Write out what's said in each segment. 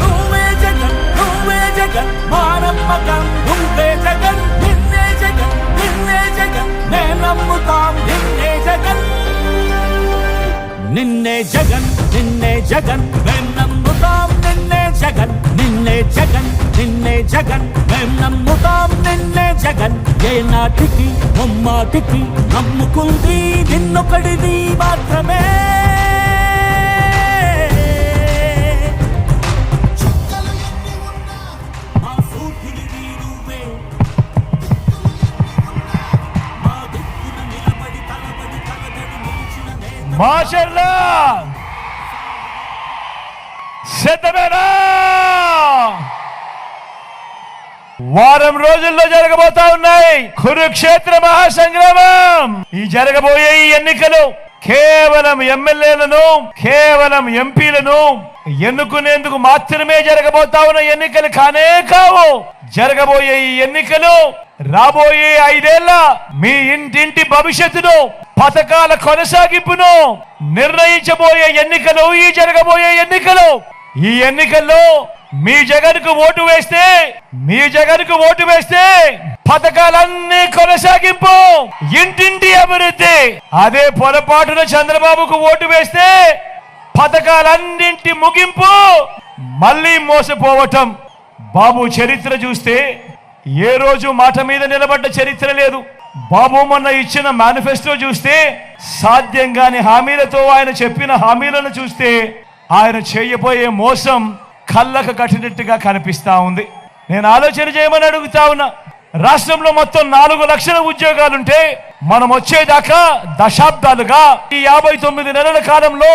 నువ్వే జగన్ నువ్వే జగన్ మా నమ్మకం నువ్వే జగన్ నిన్నే జగన్ నిన్నే జగన్ నే నమ్ముతాం నిన్నే జగన్ నిన్నే జగన్ నిన్నే జగన్ మేం నమ్ముతాం నిన్నే జగన్ నిన్నే జగన్ నిన్నే జగన్ మేం నమ్ముతాం నిన్నే జగన్. ఏ నాటికి ముమ్మాటికి నమ్ముకుంది నిన్నొకడిది మాత్రమే. నేత సిద్ధమేనా వారం రోజుల్లో జరగబోతా ఉన్నాయి. కురుక్షేత్ర మహాసంగ్రామం. ఈ జరగబోయే ఈ ఎన్నికలు కేవలం ఎమ్మెల్యేలను కేవలం ఎంపీలను ఎన్నుకునేందుకు మాత్రమే జరగబోతా ఉన్న ఎన్నికలు కానే కావు. జరగబోయే ఈ ఎన్నికలు రాబోయే ఐదేళ్ళ మీ ఇంటింటి భవిష్యత్తును పథకాల కొనసాగింపును నిర్ణయించబోయే ఎన్నికలు ఈ జరగబోయే ఎన్నికలు. ఈ ఎన్నికల్లో మీ జగన్కు ఓటు వేస్తే మీ జగన్కు ఓటు వేస్తే పథకాలన్నీ కొనసాగింపు. ఇంటింటి అభివృద్ధి. అదే పొరపాటున చంద్రబాబుకు ఓటు వేస్తే పథకాలన్నింటి ముగింపు మళ్ళీ మోసపోవటం. బాబు చరిత్ర చూస్తే ఏ రోజు మాట మీద నిలబడ్డ చరిత్ర లేదు. బాబు మొన్న ఇచ్చిన మేనిఫెస్టో చూస్తే సాధ్యం కాని హామీలతో ఆయన చెప్పిన హామీలను చూస్తే ఆయన చేయబోయే మోసం కళ్ళకు కట్టినట్టుగా కనిపిస్తూ ఉంది. నేను ఆలోచన చేయమని అడుగుతా ఉన్నా. రాష్ట్రంలో మొత్తం నాలుగు లక్షల ఉద్యోగాలుంటే మనం వచ్చేదాకా దశాబ్దాలుగా ఈ యాభై తొమ్మిది నెలల కాలంలో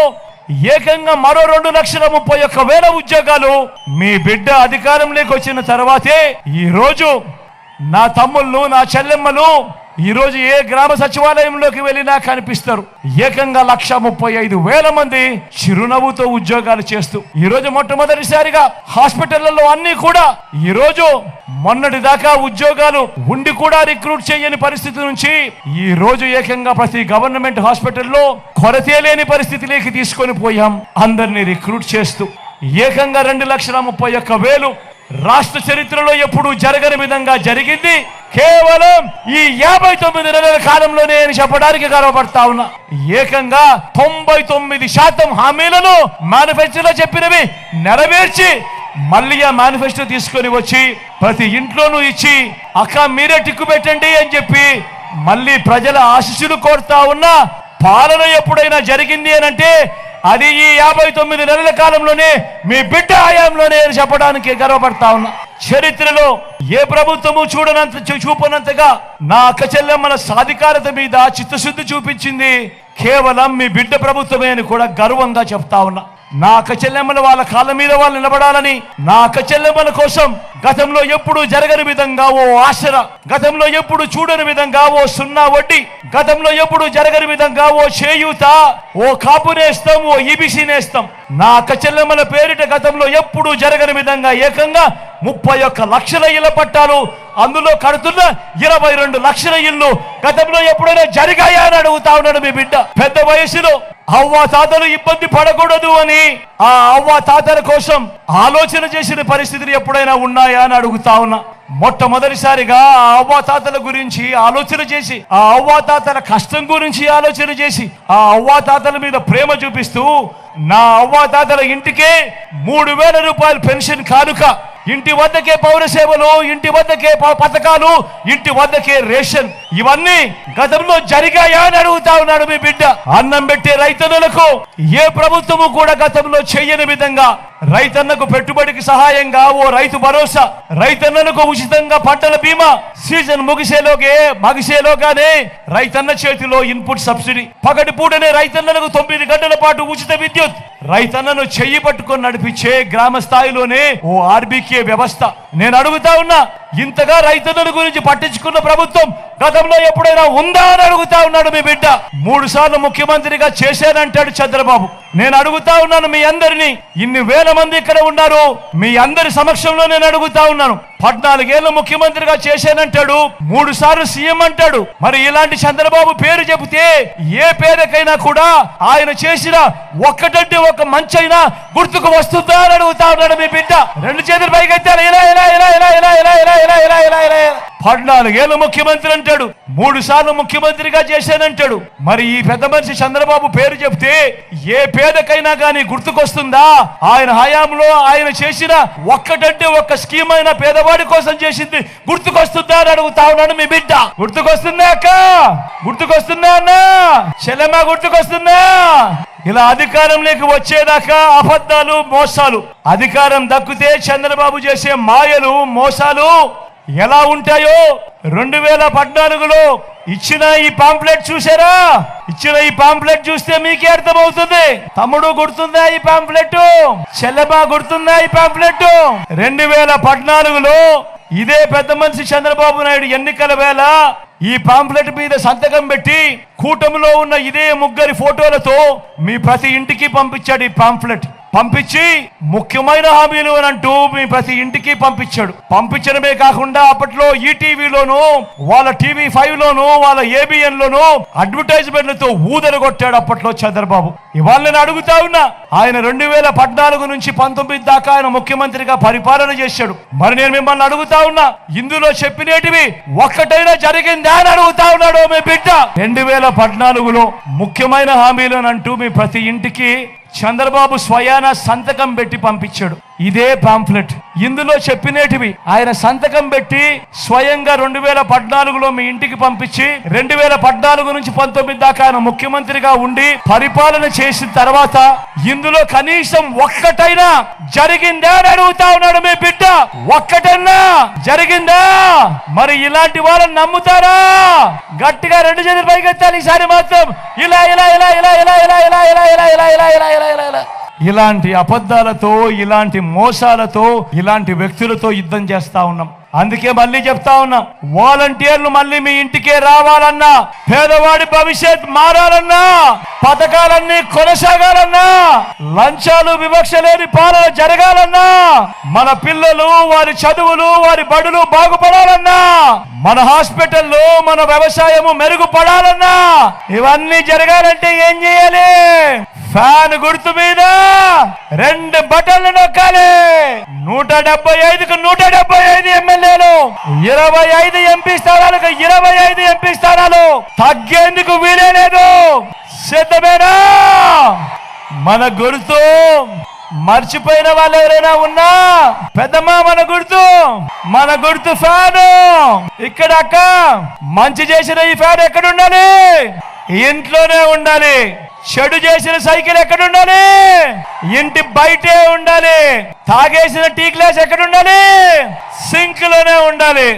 ఏకంగా మరో రెండు లక్షల ముప్పై ఒక్క వేల ఉద్యోగాలు మీ బిడ్డ అధికారంలోకి వచ్చిన తర్వాతే ఈ రోజు నా తమ్ముళ్ళు నా చెల్లెమ్మలు ఈరోజు ఏ గ్రామ సచివాలయంలోకి వెళ్ళినా కనిపిస్తారు. ఏకంగా లక్ష ముప్పై ఐదు వేల మంది చిరునవ్వుతో ఉద్యోగాలు చేస్తూ ఈరోజు మొట్టమొదటిసారిగా హాస్పిటళ్ళలో అన్ని కూడా ఈరోజు మొన్నటి దాకా ఉద్యోగాలు ఉండి కూడా రిక్రూట్ చేయని పరిస్థితి నుంచి ఈ రోజు ఏకంగా ప్రతి గవర్నమెంట్ హాస్పిటల్లో కొరతే లేని పరిస్థితిలోకి తీసుకొని పోయాం. అందరినీ రిక్రూట్ చేస్తూ ఏకంగా రెండు లక్షల ముప్పై ఒక్క వేలు రాష్ట్ర చరిత్రలో ఎప్పుడు జరగని విధంగా జరిగింది. కేవలం ఈ యాభై తొమ్మిది నెలల కాలంలోనే అని చెప్పడానికి గర్వపడతా ఉన్నా. ఏకంగా తొంభై తొమ్మిది శాతం హామీలను మేనిఫెస్టోలో చెప్పినవి నెరవేర్చి మళ్ళీ ఆ మేనిఫెస్టో తీసుకొని వచ్చి ప్రతి ఇంట్లోనూ ఇచ్చి అక్క మీరే టిక్కు పెట్టండి అని చెప్పి మళ్ళీ ప్రజల ఆశీస్సులు కోరుతా ఉన్నా. పాలన ఎప్పుడైనా జరిగింది అని అంటే అది ఈ యాభై తొమ్మిది నెలల కాలంలోనే మీ బిడ్డ హయాంలోనే అని చెప్పడానికి గర్వపడతా ఉన్నా. చరిత్రలో ఏ ప్రభుత్వము చూడనంత చూ- చూపనంతగా నా అక్క చెల్లెమ్మల సాధికారత మీద చిత్తశుద్ధి చూపించింది కేవలం మీ బిడ్డ ప్రభుత్వమే అని కూడా గర్వంగా చెప్తా ఉన్నా. నా అక్క వాళ్ళ కాళ్ళ మీద వాళ్ళు నిలబడాలని నా అక్క కోసం గతంలో ఎప్పుడు జరగని విధంగా ఓ ఆశర గతంలో ఎప్పుడు చూడని విధంగా ఓ సున్నా వడ్డీ గతంలో ఎప్పుడు జరగని విధంగా ఓ చేయూత ఓ కాపు నేస్తాం ఓ ఈబీసీ నేస్తాం నా అక్క పేరిట గతంలో ఎప్పుడు జరగని విధంగా ఏకంగా ముప్పై ఒక్క లక్షల ఇళ్ళ పట్టాలు అందులో కడుతున్న ఇరవై రెండు లక్షల ఇల్లు గతంలో ఎప్పుడైనా జరిగాయా అని అడుగుతా ఉన్నాడు మీ బిడ్డ. పెద్ద వయసులో అవ్వ తాతలు ఇబ్బంది పడకూడదు అని ఆ అవ్వ తాతల కోసం ఆలోచన చేసిన పరిస్థితులు ఎప్పుడైనా ఉన్నాయా అని అడుగుతా ఉన్నా. మొట్టమొదటిసారిగా ఆ అవ్వ తాతల గురించి ఆలోచన చేసి ఆ అవ్వ తాతల కష్టం గురించి ఆలోచన చేసి ఆ అవ్వ తాతల మీద ప్రేమ చూపిస్తూ నా అవ్వ తాతల ఇంటికే మూడు వేల రూపాయల పెన్షన్ కానుక ఇంటి వద్దకే పౌర సేవలు ఇంటి వద్దకే పథకాలు ఇంటి వద్దకే రేషన్. ఇవన్నీ గతంలో జరిగాయా అని అడుగుతా ఉన్నాడు మీ బిడ్డ. అన్నం పెట్టే రైతన్నులకు ఏ ప్రభుత్వము కూడా గతంలో చేయని విధంగా రైతన్నకు పెట్టుబడికి సహాయంగా ఓ రైతు భరోసా. రైతన్నలకు ఉచితంగా పంటల బీమా. సీజన్ ముగిసేలోగే మగిసేలోగానే రైతన్న చేతిలో ఇన్పుట్ సబ్సిడీ. పగటిపూటనే రైతన్నలకు తొమ్మిది గంటల పాటు ఉచిత విద్యుత్. రైతన్నను చెయ్యి పట్టుకొని నడిపించే గ్రామ స్థాయిలోనే ఓ ఆర్బీకే వ్యవస్థ. నేను అడుగుతా ఉన్నా ఇంతగా రైతన్నల గురించి పట్టించుకున్న ప్రభుత్వం గతంలో ఎప్పుడైనా ఉందా అని అడుగుతా ఉన్నాడు మీ బిడ్డ మూడు సార్లు ముఖ్యమంత్రిగా చేశానంటాడు చంద్రబాబు నేను అడుగుతా ఉన్నాను మీ అందరినీ ఇన్ని వేల మంది ఇక్కడ ఉన్నారు మీ అందరి సమక్షంలో నేను అడుగుతా ఉన్నాను పద్నాలుగేళ్ళు ముఖ్యమంత్రిగా చేశానంటాడు మూడు సార్లు సీఎం అంటాడు మరి ఇలాంటి చంద్రబాబు పేరు చెబితే ఏ పేరుకైనా కూడా ఆయన చేసిన ఒక్కటంటే ఒక మంచి అయినా గుర్తుకు వస్తుందా అని అడుగుతా ఉన్నాడు మీ బిడ్డ రెండు చేతులు పైకి ఎత్తారు ఇలా ఇలా ఇలా ఇలా ఇలా ఇలా ఇలా ఇలా ఇలా ఇలా పద్నాలుగేళ్ళు ముఖ్యమంత్రి చేశానంటాడు మూడు సార్లు ముఖ్యమంత్రిగా చేశానంటాడు. మరి ఈ పెద్ద మనిషి చంద్రబాబు పేరు చెప్తే ఏ పేదకైనా కానీ గుర్తుకొస్తుందా? ఆయన హయాంలో ఆయన చేసిన ఒక్కటంటే ఒక్క స్కీమ్ అయిన పేదవాడి కోసం చేసింది గుర్తుకొస్తుందా అని అడుగుతా ఉన్నాడు మీ బిడ్డ. గుర్తుకొస్తుందా అక్క? గుర్తుకొస్తుందా అన్నా? చెల్లెమ్మ గుర్తుకొస్తుందా? ఇలా అధికారంలోకి వచ్చేదాకా అబద్ధాలు మోసాలు. అధికారం దక్కితే చంద్రబాబు చేసే మాయలు మోసాలు ఎలా ఉంటాయో రెండు వేల పద్నాలుగులో ఇచ్చిన ఈ పాంప్లెట్ చూసారా ఇచ్చిన ఈ పాంప్లెట్ చూస్తే మీకే అర్థమవుతుంది. తమ్ముడు గుర్తుందా ఈ పాంప్లెట్ చెల్లెమా గుర్తుందా ఈ పాంప్లెట్ రెండు వేల పద్నాలుగులో ఇదే పెద్ద మనిషి చంద్రబాబు నాయుడు ఎన్నికల వేళ ఈ పాంప్లెట్ మీద సంతకం పెట్టి కూటమిలో ఉన్న ఇదే ముగ్గురి ఫోటోలతో మీ ప్రతి ఇంటికి పంపించాడు ఈ పాంప్లెట్. పంపించి ముఖ్యమైన హామీలు అని అంటూ మీ ప్రతి ఇంటికి పంపించాడు. పంపించడమే కాకుండా అప్పట్లో ఈటీవీలోను వాళ్ళ టీవీ ఫైవ్ లోను వాళ్ళ ఏబిఎన్ లోను అడ్వర్టైజ్మెంట్లతో ఊదర కొట్టాడు అప్పట్లో చంద్రబాబు. ఇవాళ నేను అడుగుతా ఉన్నా ఆయన రెండు వేల పద్నాలుగు నుంచి పంతొమ్మిది దాకా ఆయన ముఖ్యమంత్రిగా పరిపాలన చేశాడు. మరి నేను మిమ్మల్ని అడుగుతా ఉన్నా ఇందులో చెప్పినేటివి ఒక్కటైనా జరిగిందా అని అడుగుతా ఉన్నాడు మీ బిడ్డ. రెండు వేల పద్నాలుగులో ముఖ్యమైన హామీలు అని అంటూ మీ ప్రతి ఇంటికి చంద్రబాబు స్వయాన సంతకం పెట్టి పంపించాడు. ఇదే పాంఫ్లెట్ ఇందులో చెప్పినేటివి ఆయన సంతకం పెట్టి స్వయంగా రెండు వేల పద్నాలుగులో మీ ఇంటికి పంపించి రెండు వేల పద్నాలుగు నుంచి పంతొమ్మిది దాకా ఆయన ముఖ్యమంత్రిగా ఉండి పరిపాలన చేసిన తర్వాత ఇందులో కనీసం ఒక్కటైనా జరిగిందా అని అడుగుతా ఉన్నాడు మీ బిడ్డ ఒక్కటన్నా జరిగిందా మరి ఇలాంటి వాళ్ళని నమ్ముతారా గట్టిగా రెండు చేతులు పైకెత్తాలి ఈసారి మాత్రం ఇలా ఇలా ఇలా ఇలా ఇలా ఇలా ఇలా ఇలా ఇలా ఇలా ఇలా ఇలా ఇలా ఇలా ఇలా ఇలాంటి అబద్ధాలతో ఇలాంటి మోసాలతో ఇలాంటి వ్యక్తులతో యుద్ధం చేస్తా ఉన్నాం. అందుకే మళ్ళీ చెప్తా ఉన్నాం వాలంటీర్లు మళ్ళీ మీ ఇంటికే రావాలన్నా పేదవాడి భవిష్యత్ మారాలన్నా పథకాలన్నీ కొనసాగాలన్నా లంచాలు వివక్ష లేని పాలన జరగాలన్నా మన పిల్లలు వారి చదువులు వారి బడులు బాగుపడాలన్నా మన హాస్పిటల్లో మన వ్యవసాయము మెరుగుపడాలన్నా ఇవన్నీ జరగాలంటే ఏం చేయాలి? ఫ్యాన్ గుర్తు మీద రెండు బటన్లు నొక్కాలి. నూట డెబ్బై ఐదుకు నూట డెబ్బై ఐదు ఎమ్మెల్యేలు ఇరవై ఐదు ఎంపీ స్థానాలకు ఇరవై ఐదు ఎంపీ స్థానాలు. తగ్గేందుకు వీలే లేదు. సిద్ధమేనా? మన గుర్తు మర్చిపోయిన వాళ్ళు ఎవరైనా ఉన్నా పెద్దమ్మ మన గుర్తు మన గుర్తు ఫ్యాన్. ఇక్కడ అక్క మంచి చేసిన ఈ ఫ్యాన్ ఎక్కడ ఉండాలి ఇంట్లోనే ఉండాలి. చెడు చేసిన సైకిల్ ఎక్కడ ఉండాలి ఇంటి బయటే ఉండాలి. తాగేసిన టీ గ్లాస్ ఎక్కడ ఉండాలి సింక్లోనే ఉండాలి.